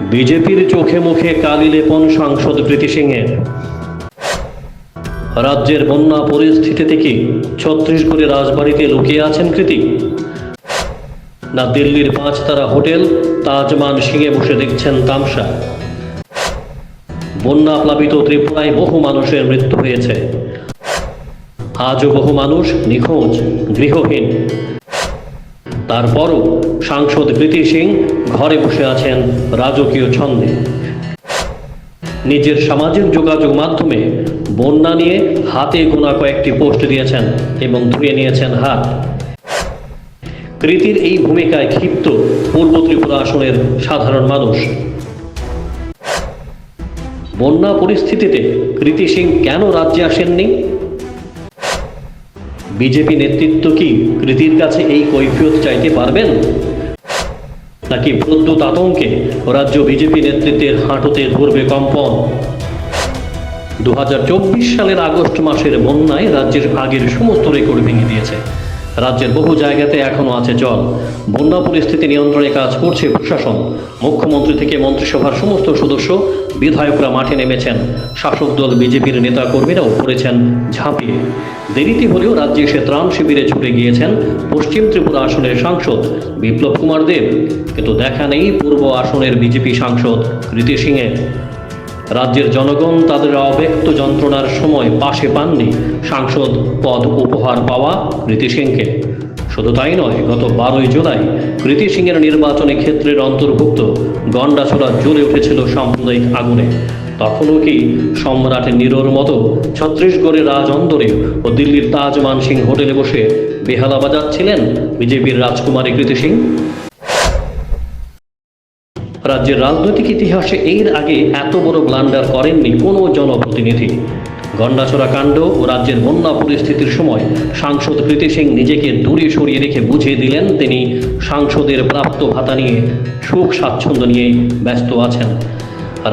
বিজেপির চোখে মুখে কালি লেপন সাংসদ প্রীতি সিংয়ের রাজ্যের বন্যা পরিস্থিতি থেকে ছত্তিশগড়ে রাজবাড়িতে লুকিয়ে আছেন কৃতি? না দিল্লির পাঁচতারা হোটেল তাজমান সিংয়ে বসে দেখছেন তামসা। বন্যা প্লাবিত ত্রিপুরায় বহু মানুষের মৃত্যু হয়েছে। আজও বহু মানুষ নিখোঁজ, গৃহহীন। তারপরও সাংসদ প্রীতি সিং ঘরে বসে আছেন রাজকীয় ছন্দে। নিজের সামাজিক যোগাযোগ মাধ্যমে বন্যা নিয়ে হাতে গোনা কয়েকটি পোস্ট দিয়েছেন এবং ধুয়ে নিয়েছেন হাত। কৃতির এই ভূমিকায় ক্ষিপ্ত পূর্ব ত্রিপুরা আসনের সাধারণ মানুষ। বন্যা পরিস্থিতিতে কৃতি সিং কেন রাজ্যে আসেননি? বিজেপি নেতৃত্ব কি কৃতির কাছে এই কৈফিয়ত চাইতে পারবেন? নাকি প্রদ্যুৎ আতঙ্কে রাজ্য বিজেপি নেতৃত্বের হাঁটুতে ধরবে কম্পন? দু হাজার চব্বিশ সালের আগস্ট মাসের বন্যায় রাজ্যের আগের সমস্ত রেকর্ড ভেঙে দিয়েছে। রাজ্যের বহু জায়গাতে এখনও আছে জল। বন্যা পরিস্থিতি নিয়ন্ত্রণে কাজ করছে প্রশাসন। মুখ্যমন্ত্রী থেকে মন্ত্রিসভার সমস্ত সদস্য বিধায়করা মাঠে নেমেছেন। শাসক দল বিজেপির নেতাকর্মীরাও করেছেন ঝাঁপিয়ে। দেরিতে হলেও রাজ্যে এসে ত্রাণ শিবিরে ছুটে গিয়েছেন পশ্চিম ত্রিপুরা আসনের সাংসদ বিপ্লব কুমার দেব। কিন্তু দেখা নেই পূর্ব আসনের বিজেপি সাংসদ কৃতি সিংয়ের। রাজ্যের জনগণ তাদের অব্যক্ত যন্ত্রণার সময় পাশে পাননি। সাংসদ পদ উপহার পাওয়া কৃতি সিংকে। শুধু তাই নয়, গত বারোই জুলাই কৃতি সিংয়ের নির্বাচনী ক্ষেত্রের অন্তর্ভুক্ত গন্ডাছড়া জ্বলে উঠেছিল সাম্প্রদায়িক আগুনে। তখনও কি সম্রাট নিরোর মতো ছত্তিশগড়ের রাজ অন্দরে ও দিল্লির তাজ মানসিং হোটেলে বসে বেহালা বাজাচ্ছিলেন বিজেপির রাজকুমারী কৃতি সিং? রাজ্যের রাজনৈতিক ইতিহাসে এর আগে এত বড় ব্লান্ডার করেননি কোনো জনপ্রতিনিধি। গন্ডাছড়া কাণ্ড ও রাজ্যের বন্যা পরিস্থিতির সময় সাংসদ কৃতি সিং নিজেকে দূরে সরিয়ে রেখে বুঝিয়ে দিলেন তিনি সাংসদের প্রাপ্ত ভাতা নিয়ে সুখ স্বাচ্ছন্দ্য নিয়ে ব্যস্ত আছেন।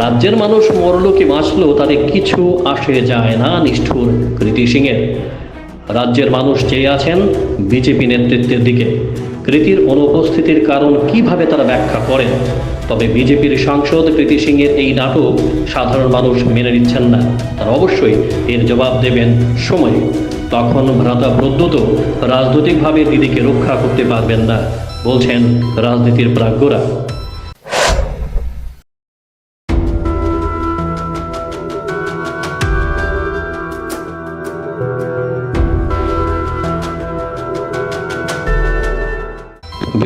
রাজ্যের মানুষ মরল কি বাঁচল তাদের কিছু আসে যায় না নিষ্ঠুর কৃতি সিংয়ের। রাজ্যের মানুষ চেয়ে আছেন বিজেপি নেতৃত্বের দিকে। কৃতির অনুপস্থিতির কারণ কীভাবে তারা ব্যাখ্যা করেন? তবে বিজেপির সাংসদ কৃতি সিংয়ের এই নাটক সাধারণ মানুষ মেনে নিচ্ছেন না। তারা অবশ্যই এর জবাব দেবেন সময়ে। তখন ভ্রাতা প্রদ্যুত রাজনৈতিকভাবে দিদিকে রক্ষা করতে পারবেন না, বলছেন রাজনীতির প্রাজ্ঞরা।